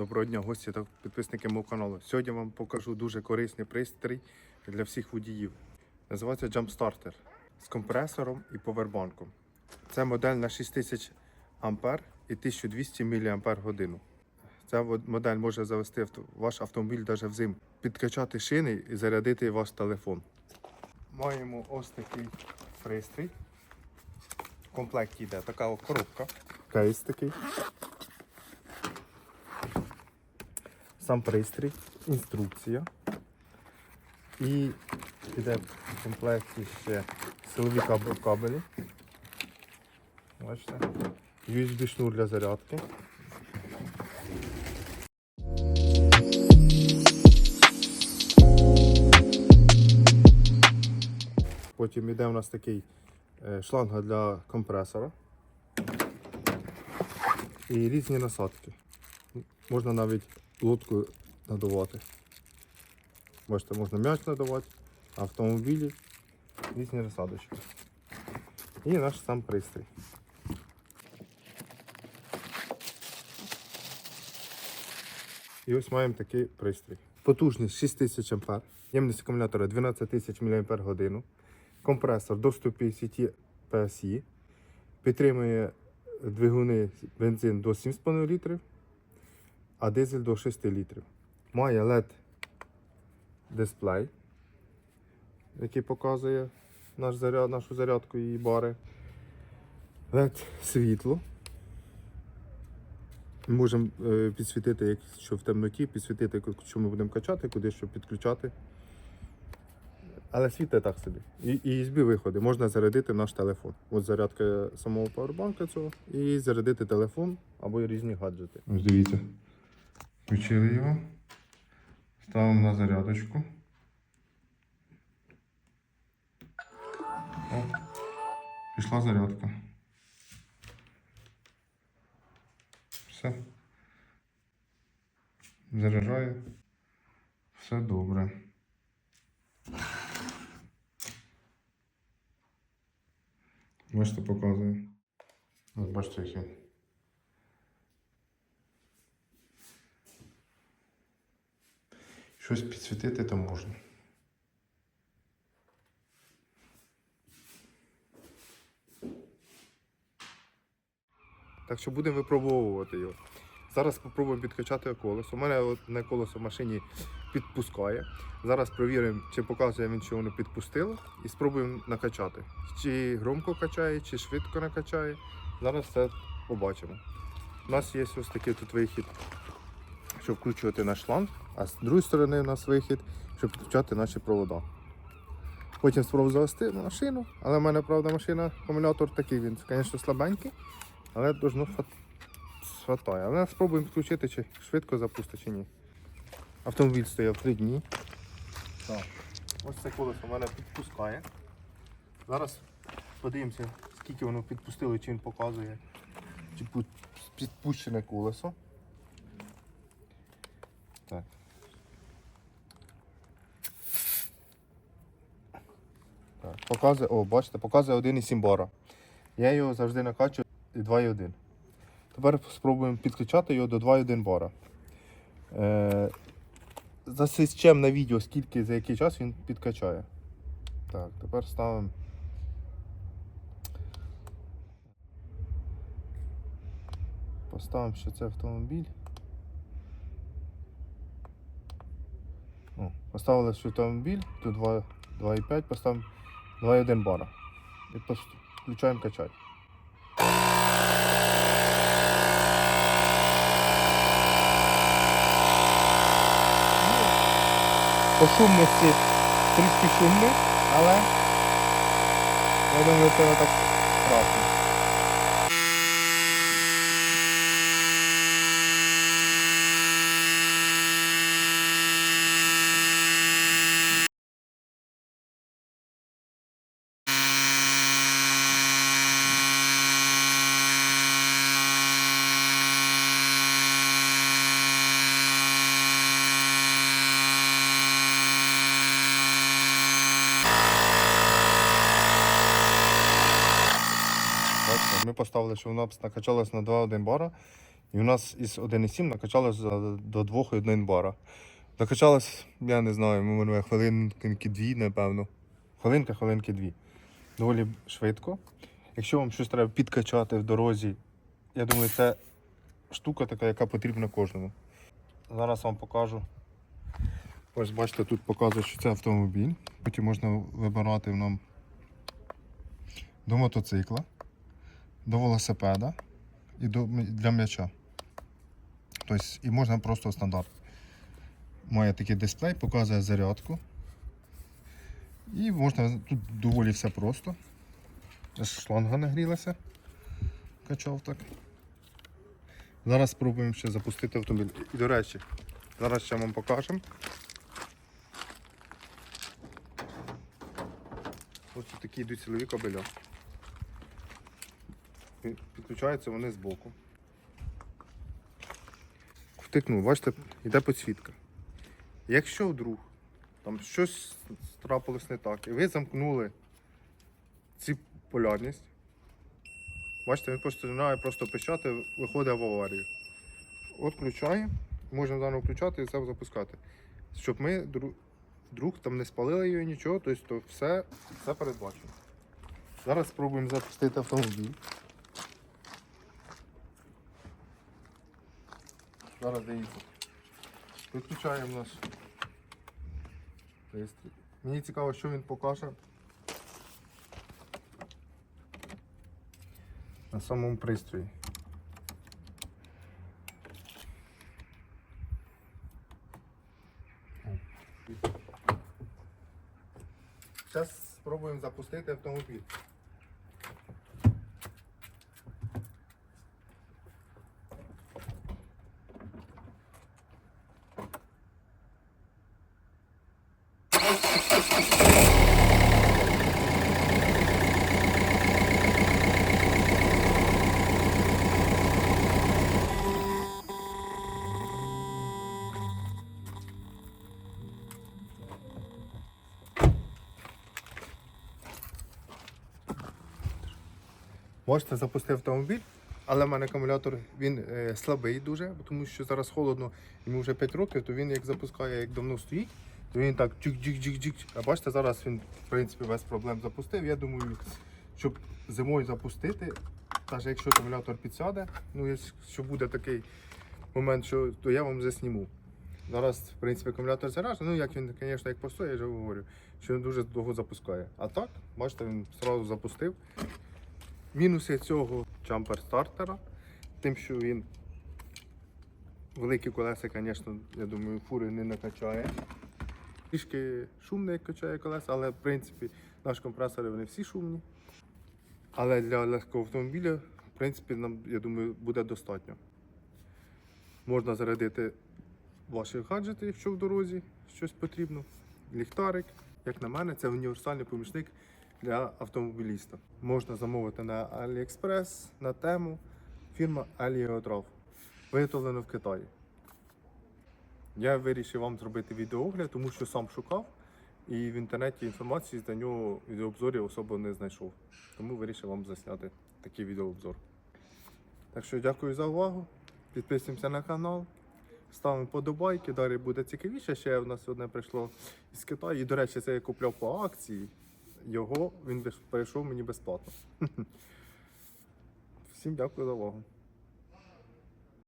Доброго дня, гості та підписники мого каналу. Сьогодні вам покажу дуже корисний пристрій для всіх водіїв. Називається Jump Starter з компресором і повербанком. Це модель на 6000 ампер і 1200 мАч. Ця модель може завести ваш автомобіль навіть взимку, підкачати шини і зарядити ваш телефон. Маємо ось такий пристрій. В комплекті йде така коробка. Кейс такий. Сам пристрій, інструкція. І піде в комплекті ще силові кабелі. Бачите? USB шнур для зарядки. Потім йде у нас такий е, шланга для компресора. І різні насадки. Можна навіть лодку надувати. Бачите, можна м'яч надавати, автомобілі, різні розсадочки. І наш сам пристрій. І ось маємо такий пристрій. Потужність 6000 А, ємність акумулятора 12000 мАч, компресор до 150 PSI, підтримує двигуни бензин до 7,5 літрів а дизель до 6 літрів. Має LED дисплей, який показує наш заряд, нашу зарядку і бари. LED світло. Ми можемо е, підсвітити, якщо в темноті, підсвітити, що ми будемо качати, куди що підключати. Але світло так собі. І, і USB виходи можна зарядити наш телефон. От зарядка самого павербанка цього і зарядити телефон або різні гаджети. Ось дивіться. Включили його. Ставимо на зарядочку. О, пішла зарядка. Все. Заряджає. Все добре. Бачите, показує. Бачите, як він. Щось підсвітити то можна. Так що будемо випробовувати його. Зараз спробуємо підкачати колесо. У мене одне колесо в машині підпускає. Зараз перевіримо, чи показує він, що воно підпустило, і спробуємо накачати. Чи громко качає, чи швидко накачає. Зараз це побачимо. У нас є ось такий тут вихід, щоб вкручувати наш шланг, а з другої сторони у нас вихід, щоб підключати наші провода. Потім спробую завести машину, але в мене, правда, машина, акумулятор такий, він, звісно, слабенький, але должно хват- хватає. Але спробуємо підключити, чи швидко запустить, чи ні. Автомобіль стояв 3 дні. Так. Ось це колесо в мене підпускає. Зараз подивимося, скільки воно підпустило, чи він показує. Чи підпущене колесо. Так. Так, показує, о, бачите, показує 1,7 бара. Я його завжди накачую 2,1. Тепер спробуємо підключати його до 2,1 бара. Е, засічемо на відео, скільки за який час він підкачає. Так, тепер ставимо. Поставимо ще це автомобіль. О, поставили що автомобіль, тут 2 2,5, поставимо 2,1 бара. І просто включаємо качати. По шумності трішки шумний, але я думаю, це не так страшно. Бачите, ми поставили, що воно накачалось на 2,1 бара І у нас із 1,7 накачалось до 2,1 бара. Накачалось, я не знаю, мабуть, хвилинки дві, напевно. Хвилинка, хвилинки дві. Доволі швидко. Якщо вам щось треба підкачати в дорозі, я думаю, це штука така, яка потрібна кожному. Зараз вам покажу. Ось бачите, тут показує, що це автомобіль. Потім можна вибирати нам до мотоцикла, до велосипеда і до, для м'яча. Тобто, і можна просто стандарт. Має такий дисплей, показує зарядку. І можна тут доволі все просто. Шланга нагрілася. Качав так. Зараз спробуємо ще запустити автомобіль. І до речі, зараз ще вам покажемо. Ось такі йдуть силові кабеля. Пі- Підключаються вони збоку. Втикнув, бачите, йде підсвітка. Якщо вдруг там щось трапилось не так, і ви замкнули ці полярність, бачите, він починає просто пищати, виходить в аварію. От включає, можна заново включати і це запускати. Щоб ми вдруг там не спалили її нічого, тобто то все, все передбачено. Зараз спробуємо запустити автомобіль. Зараз дивіться. Виключаємо наш пристрій. Мені цікаво, що він покаже. На самому пристрої. Зараз спробуємо запустити автомобіль. Можете запустити автомобіль, але в мене акумулятор він е, слабий дуже, тому що зараз холодно, йому вже 5 років, то він як запускає, як давно стоїть, то він так чик-чик-чик-чик. А бачите, зараз він в принципі без проблем запустив. Я думаю, щоб зимою запустити, навіть якщо акумулятор підсяде, ну якщо буде такий момент, що то я вам засніму. Зараз, в принципі, акумулятор заряджений, ну як він, звісно, як постоє, я вже говорю, що він дуже довго запускає. А так, бачите, він одразу запустив. Мінуси цього джампер стартера, тим, що він великі колеса, звісно, я думаю, фури не накачає. Трішки шумно, як качає колеса, але в принципі наші компресори вони всі шумні. Але для легкого автомобіля, в принципі, нам, я думаю, буде достатньо. Можна зарядити ваші гаджети, якщо в дорозі щось потрібно. Ліхтарик, як на мене, це універсальний помічник для автомобіліста. Можна замовити на AliExpress, на тему. Фірма Aliodrav. Виготовлено в Китаї. Я вирішив вам зробити відеоогляд, тому що сам шукав і в інтернеті інформації за нього відеообзорів особо не знайшов. Тому вирішив вам засняти такий відеообзор. Так що дякую за увагу. Підписуємося на канал. Ставимо подобайки, далі буде цікавіше. Ще в нас одне прийшло із Китаю. І, до речі, це я купляв по акції. Його він перейшов мені безплатно. Всім дякую за увагу.